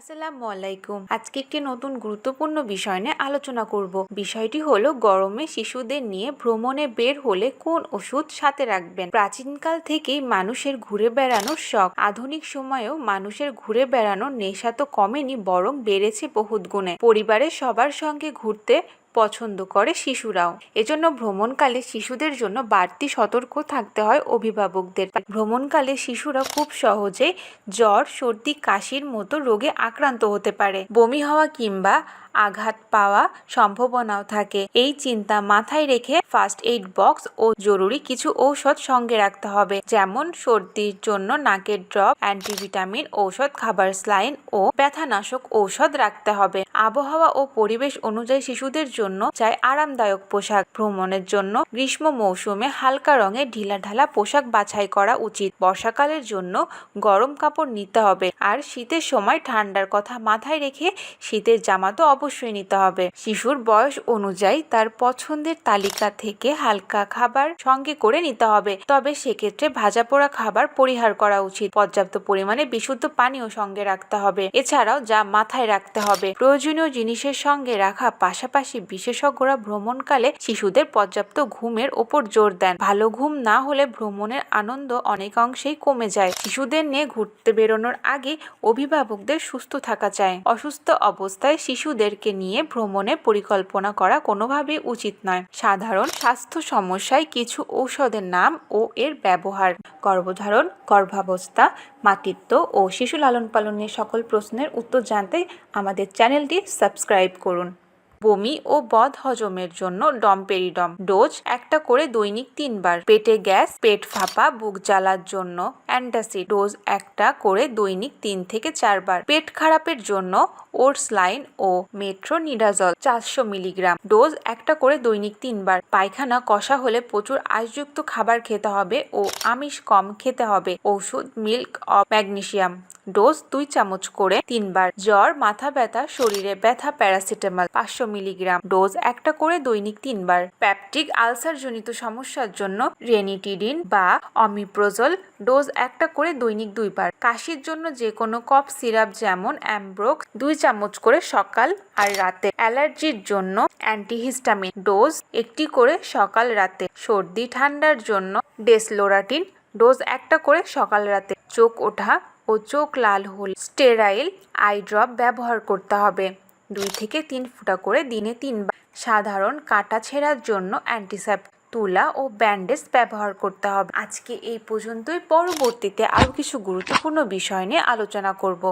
আসসালামু আলাইকুম। আজকে একটি নতুন গুরুত্বপূর্ণ বিষয় নিয়ে আলোচনা করব। বিষয়টি হলো গরমে শিশুদের নিয়ে ভ্রমণে বের হলে কোন ওষুধ সাথে রাখবেন? প্রাচীনকাল থেকেই মানুষের ঘুরে বেড়ানোর শখ। আধুনিক সময়েও মানুষের ঘুরে বেড়ানোর নেশা তো কমেনি, বরং বেড়েছে বহুত গুণে। পরিবারের সবার সঙ্গে ঘুরতে পছন্দ করে শিশুরাও। এজন্য ভ্রমণকালে শিশুদের জন্য বাড়তি সতর্ক থাকতে হয় অভিভাবকদের। ভ্রমণকালে শিশুরা খুব সহজে জ্বর, সর্দি, কাশির মতো রোগে আক্রান্ত হতে পারে। বমি হওয়া কিংবা আঘাত পাওয়া সম্ভাবনাও থাকে। এই চিন্তা মাথায় রেখে ফার্স্ট এইড বক্স ও জরুরি কিছু ঔষধ সঙ্গে রাখতে হবে, যেমন সর্দির জন্য নাকের ড্রপ, অ্যান্টিভিটামিন ঔষধ, খাবার স্লাইন ও ব্যথানাশক ঔষধ রাখতে হবে। আবহাওয়া ও পরিবেশ অনুযায়ী শিশুদের জন্য চাই আরামদায়ক পোশাক। ভ্রমণের জন্য গ্রীষ্ম মৌসুমে হালকা রঙের ঢিলাঢালা পোশাক বাছাই করা উচিত। বর্ষাকালের জন্য গরম কাপড় নিতে হবে। আর শীতের সময় ঠান্ডার কথা মাথায় রেখে শীতের জামা তো অবশ্যই নিতে হবে। শিশুর বয়স অনুযায়ী তার পছন্দের তালিকা থেকে হালকা খাবার সঙ্গে করে নিতে হবে। তবে সেক্ষেত্রে ভাজা পোড়া খাবার পরিহার করা উচিত। পর্যাপ্ত পরিমাণে বিশুদ্ধ পানীয় সঙ্গে রাখতে হবে। এছাড়াও যা মাথায় রাখতে হবে। প্রয়োজনীয় জিনিসের সঙ্গে রাখা পাশাপাশি বিশেষজ্ঞরা ভ্রমণকালে শিশুদের পর্যাপ্ত ঘুমের ওপর জোর দেন। ভালো ঘুম না হলে ভ্রমণের আনন্দ অনেকাংশেই কমে যায়। শিশুদের নিয়ে ঘুরতে বেরোনোর আগে অভিভাবকদের সুস্থ থাকা চাই। অসুস্থ অবস্থায় শিশুদেরকে নিয়ে ভ্রমণের পরিকল্পনা করা কোনোভাবেই উচিত নয়। সাধারণ স্বাস্থ্য সমস্যায় কিছু ঔষধের নাম ও এর ব্যবহার, গর্ভধারণ, গর্ভাবস্থা, মাতৃত্ব ও শিশু লালন পালনের সকল প্রশ্নের উত্তর জানতে আমাদের চ্যানেলটি সাবস্ক্রাইব করুন। বমি ও বদ হজমের জন্য ডমপেরিডম। ডোজ একটা করে দৈনিক তিনবার। পেটে গ্যাস, পেট ফাঁপা, বুক জ্বালার জন্য অ্যান্টাসিড। ডোজ একটা করে দৈনিক তিন থেকে চারবার। পেট খারাপের জন্য ওটস লাইন ও মেট্রো নিডাজল চারশো মিলিগ্রাম। ডোজ একটা করে দৈনিক তিনবার। পায়খানা কষা হলে প্রচুর আঁশযুক্ত খাবার খেতে হবে ও আমিষ কম খেতে হবে। ওষুধ, মিল্ক অফ ম্যাগনেশিয়াম ডোজ দুই চামচ করে তিনবার। জ্বর, মাথা ব্যথা, শরীরে ব্যথা, প্যারাসিটামল পাঁচশো মিলিগ্রাম ডোজ একটা করে দৈনিক তিনবার। প্যাপটিক আলসারজনিত সমস্যার জন্য রেনিটিডিন বা অমিপ্রোজল ডোজ একটা করে দৈনিক দুইবার। কাশির জন্য যে কোনো কফ সিরাপ যেমন অ্যাম্ব্রোক দুই চামচ করে সকাল আর রাতে। অ্যালার্জির জন্য অ্যান্টিহিস্টামিন ডোজ একটি করে সকাল রাতে। সর্দি ঠান্ডার জন্য ডেসলোরাটিন ডোজ একটা করে সকাল রাতে। চোখ ওঠা ও চোখ লাল হল স্টেরাইল আই ড্রপ ব্যবহার করতে হবে। দুই থেকে তিন ফুটা করে দিনে তিনবার সাধারণ কাটা ছেঁড়ার জন্য অ্যান্টিসেপ তুলা ও ব্যান্ডেজ ব্যবহার করতে হবে। আজকে এই পর্যন্তই। পরবর্তীতে আরও কিছু গুরুত্বপূর্ণ বিষয় নিয়ে আলোচনা করব।